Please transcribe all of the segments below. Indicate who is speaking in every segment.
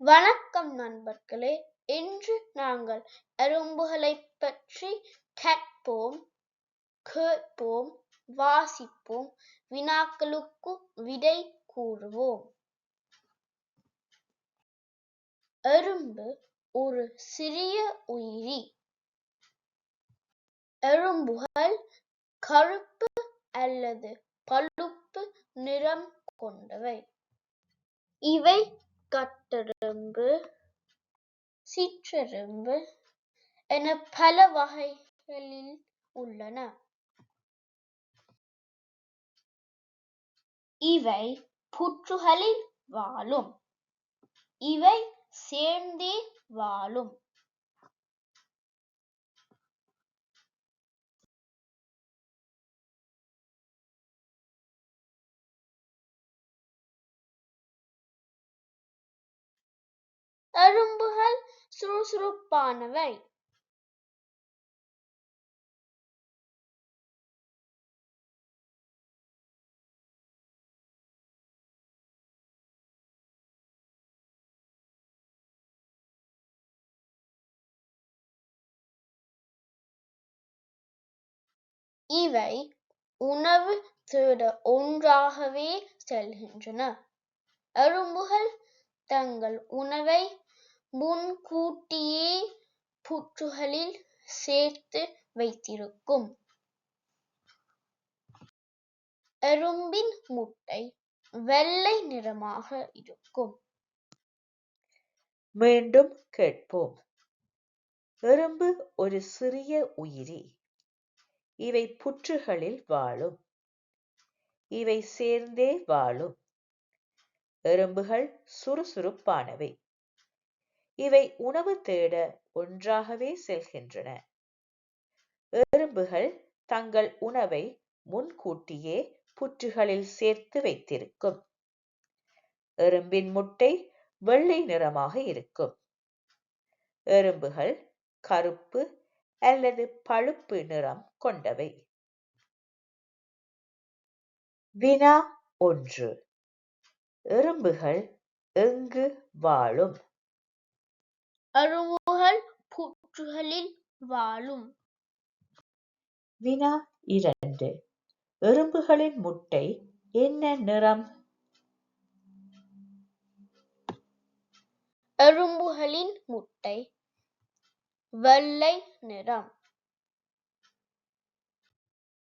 Speaker 1: வணக்கம் நண்பர்களே. இன்று நாங்கள் எறும்புகளைப் பற்றி கற்போம் கேட்போம் வாசிப்போம் வினாக்களுக்கு விடை கூறுவோம். எறும்பு ஒரு சிறிய உயிரி. எறும்புகள் கருப்பு அல்லது பழுப்பு நிறம் கொண்டவை. இவை கட்டெறும்பு சிற்றெறும்பு என பல வகைகளில் உள்ளன. இவை புற்றுகளில் வாழும். இவை சேர்ந்தே வாழும். எறும்புகள் சுறுசுறுப்பானவை. இவை உணவு தேட ஒன்றாகவே செல்கின்றன. அரும்புகள் தங்கள் உணவை முன்கூட்டியே புற்றுகளில் சேர்த்து வைத்திருக்கும். எறும்பின் முட்டை வெள்ளை நிறமாக இருக்கும்.
Speaker 2: மீண்டும் கேட்போம். எறும்பு ஒரு சிறிய உயிரி. இவை புற்றுகளில் வாழும். இவை சேர்ந்தே வாழும். எறும்புகள் சுறுசுறுப்பானவை. இவை உணவு தேட ஒன்றாகவே செல்கின்றன. எறும்புகள் தங்கள் உணவை முன்கூட்டியே புற்றுகளில் சேர்த்து வைத்திருக்கும். எறும்பின் முட்டை வெள்ளை நிறமாக இருக்கும். எறும்புகள் கருப்பு அல்லது பழுப்பு நிறம் கொண்டவை. வினா ஒன்று. எறும்புகள் எங்கு வாழும்?
Speaker 1: எறும்புகள் புற்றுகளில் வாழும்.
Speaker 2: வினா இரண்டு. எறும்புகளின் முட்டை என்ன நிறம்?
Speaker 1: எறும்புகளின் முட்டை வெள்ளை நிறம்.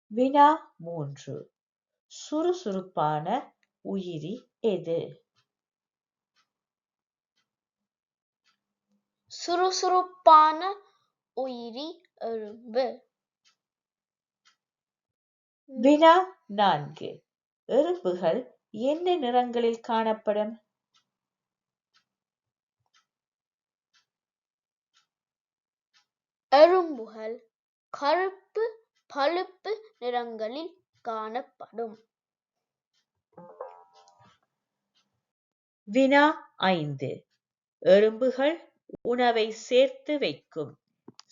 Speaker 2: வினா மூன்று. சுறுசுறுப்பான உயிரி எது?
Speaker 1: சுறுசுறுப்பான உயிரி எறும்பு
Speaker 2: வினா நான்கு. எறும்புகள் என்ன நிறங்களில் காணப்படும்?
Speaker 1: எறும்புகள் கருப்பு பழுப்பு நிறங்களில் காணப்படும்.
Speaker 2: வினா ஐந்து. எறும்புகள் உணவை சேர்த்து வைக்கும்.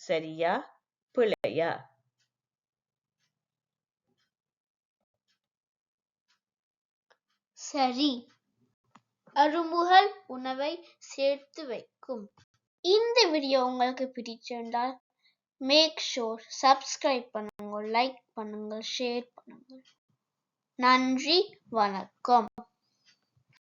Speaker 2: சரியா? பிழையா?
Speaker 1: சரி. அரும்புகள் உணவை சேர்த்து வைக்கும். இந்த வீடியோ உங்களுக்கு பிடிச்சிருந்தால் மேக் ஷோர் சப்ஸ்கிரைப் பண்ணுங்க லைக் பண்ணுங்க ஷேர் பண்ணுங்க நன்றி வணக்கம்.